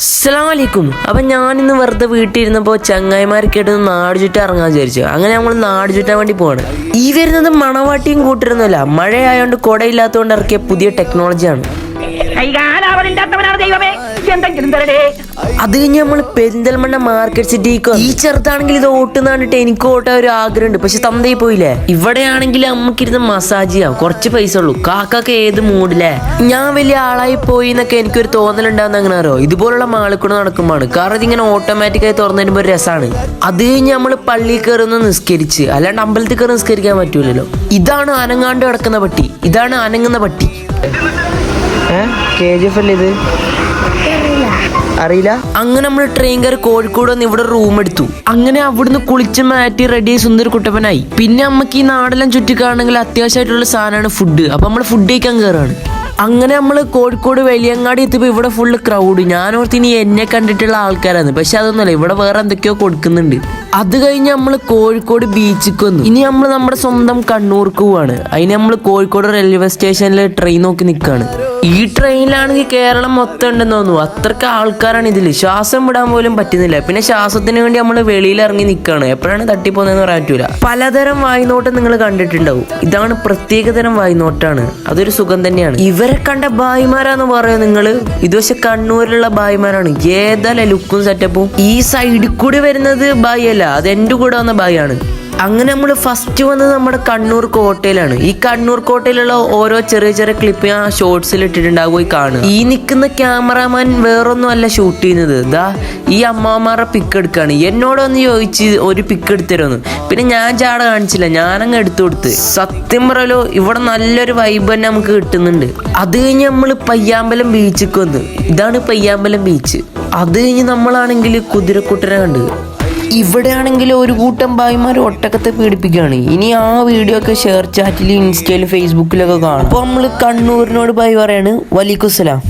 അസ്സലാമലൈക്കും. അപ്പം ഞാനിന്ന് വെറുതെ വീട്ടിലിരുന്നപ്പോൾ ചങ്ങായിമാർക്കായിട്ട് നാട് ചുറ്റാൻ ഇറങ്ങാൻ വിചാരിച്ചു. അങ്ങനെ നമ്മൾ നാട് ചുറ്റാൻ വേണ്ടി പോവാണ്. ഈ വരുന്നത് മണവാട്ടിയും കൂട്ടിരുന്നില്ല. മഴയായതുകൊണ്ട് കുടയില്ലാത്തതുകൊണ്ട് ഇറക്കിയ പുതിയ ടെക്നോളജിയാണ് അത് കഴിഞ്ഞ് നമ്മൾ പെരിന്തൽമണ്ണ മാർക്കറ്റ് സിറ്റിക്ക് ഈ ചെറുതാണെങ്കിൽ ഇത് ഓട്ടുന്ന കണ്ടിട്ട് എനിക്ക് ഓട്ടാൻ ഒരു ആഗ്രഹമുണ്ട്. പക്ഷെ തന്തയിൽ പോയില്ലേ? ഇവിടെയാണെങ്കിൽ അമ്മക്കിരുന്ന് മസാജ് ചെയ്യാം. കുറച്ച് പൈസ ഉള്ളൂ. കാക്കൊക്കെ ഏത് മൂഡില്ലേ ഞാൻ വലിയ ആളായി പോയി എന്നൊക്കെ എനിക്കൊരു തോന്നലുണ്ടാവുന്ന അങ്ങനെ അറിയോ? ഇതുപോലുള്ള മാളിൽ കൂടെ നടക്കുമ്പോഴാണ്. കാരണം ഇതിങ്ങനെ ഓട്ടോമാറ്റിക്കായി തുറന്നു വരുമ്പോൾ ഒരു രസമാണ് അത് കഴിഞ്ഞ് നമ്മൾ പള്ളി കയറി ഒന്ന് നിസ്കരിച്ച്. അല്ലാണ്ട് അമ്പലത്തിൽ കയറി നിസ്കരിക്കാൻ പറ്റൂലല്ലോ. ഇതാണ് അനങ്ങാണ്ട് കിടക്കുന്ന പട്ടി. ഇതാണ് അനങ്ങുന്ന പട്ടി. അല്ലേ ഇത്? അറിയില്ല. അങ്ങനെ നമ്മൾ ട്രെയിൻ കയറി കോഴിക്കോട് വന്ന് ഇവിടെ റൂം എടുത്തു. അങ്ങനെ അവിടുന്ന് കുളിച്ച് മാറ്റി റെഡി സുന്ദര കുട്ടപ്പനായി. പിന്നെ നമുക്ക് ഈ നാടെല്ലാം ചുറ്റിക്കാണെങ്കിൽ അത്യാവശ്യമായിട്ടുള്ള സാധനമാണ് ഫുഡ് അപ്പൊ നമ്മൾ ഫുഡ് കഴിക്കാൻ കയറാണ് അങ്ങനെ നമ്മൾ കോഴിക്കോട് വലിയങ്ങാടി എത്തിയപ്പോൾ ഇവിടെ ഫുള്ള് ക്രൗഡ് ഞാൻ ഓർത്തി ഇനി എന്നെ കണ്ടിട്ടുള്ള ആൾക്കാരാണ്. പക്ഷെ അതൊന്നുമല്ല ഇവിടെ വേറെ എന്തൊക്കെയോ കൊടുക്കുന്നുണ്ട്. അത് കഴിഞ്ഞ് നമ്മൾ കോഴിക്കോട് ബീച്ചിക്ക് വന്നു. ഇനി നമ്മൾ നമ്മുടെ സ്വന്തം കണ്ണൂർക്ക് പോവാണ്. അതിന് നമ്മൾ കോഴിക്കോട് റെയിൽവേ സ്റ്റേഷനിൽ ട്രെയിൻ നോക്കി നിൽക്കുകയാണ് ഈ ട്രെയിനിലാണെങ്കിൽ കേരളം മൊത്തം ഉണ്ടെന്ന് തോന്നുന്നു. അത്രയ്ക്ക് ആൾക്കാരാണ് ഇതിൽ. ശ്വാസം വിടാൻ പോലും പറ്റുന്നില്ല. പിന്നെ ശ്വാസത്തിന് വേണ്ടി നമ്മൾ വെളിയിൽ ഇറങ്ങി നിൽക്കുകയാണ് എപ്പോഴാണ് തട്ടിപ്പോകുന്നതെന്ന് പറയാൻ പറ്റൂല. പലതരം വായ്നോട്ടം നിങ്ങൾ കണ്ടിട്ടുണ്ടാവും. ഇതാണ് പ്രത്യേകതരം വായ്നോട്ടാണ്. അതൊരു സുഖം തന്നെയാണ്. ഇവരെ കണ്ട ബായിമാരാന്ന് പറയാം നിങ്ങൾ ഇത് പക്ഷെ കണ്ണൂരിലുള്ള ബായിമാരാണ് ഏതല്ല ലുക്കും സെറ്റപ്പും ഈ സൈഡിൽ കൂടി വരുന്നത് ബായി അല്ല അത് എന്റെ കൂടെ വന്ന ബായിയാണ് അങ്ങനെ നമ്മൾ ഫസ്റ്റ് വന്നത് നമ്മുടെ കണ്ണൂർ കോട്ടയിലാണ്. ഈ കണ്ണൂർ കോട്ടയിലുള്ള ഓരോ ചെറിയ ചെറിയ ക്ലിപ്പ് ഞാൻ ഷോർട്സിൽ ഇട്ടിട്ടുണ്ടാകും പോയി കാണും ഈ നിൽക്കുന്ന ക്യാമറാമാൻ വേറൊന്നും അല്ല ഷൂട്ട് ചെയ്യുന്നത്. ഇതാ ഈ അമ്മമാരുടെ പിക്ക് എടുക്കാണ്. എന്നോട് ഒന്ന് ചോദിച്ച് ഒരു പിക്ക് എടുത്തരുമെന്ന് പിന്നെ ഞാൻ ചാട കാണിച്ചില്ല ഞാനങ്ങ് എടുത്തു കൊടുത്ത്. സത്യം പറയലോ ഇവിടെ നല്ലൊരു വൈബ് തന്നെ നമുക്ക് കിട്ടുന്നുണ്ട്. അത് കഴിഞ്ഞ് നമ്മൾ പയ്യാമ്പലം ബീച്ചിക്ക് വന്ന്. ഇതാണ് പയ്യാമ്പലം ബീച്ച് അത് കഴിഞ്ഞ് നമ്മളാണെങ്കിൽ കുതിരക്കുട്ടനെ കണ്ട്. ഇവിടെയാണെങ്കിൽ ഒരു കൂട്ടം ഭായിമാർ ഒട്ടകത്തെ പീഡിപ്പിക്കുകയാണ്. ഇനി ആ വീഡിയോ ഒക്കെ ഷെയർ ചാറ്റിൽ ഇൻസ്റ്റയിൽ ഫേസ്ബുക്കിലൊക്കെ കാണാം. അപ്പോൾ നമ്മൾ കണ്ണൂരിനോട് ഭായി പറയാണ് വലീക്കുസലാം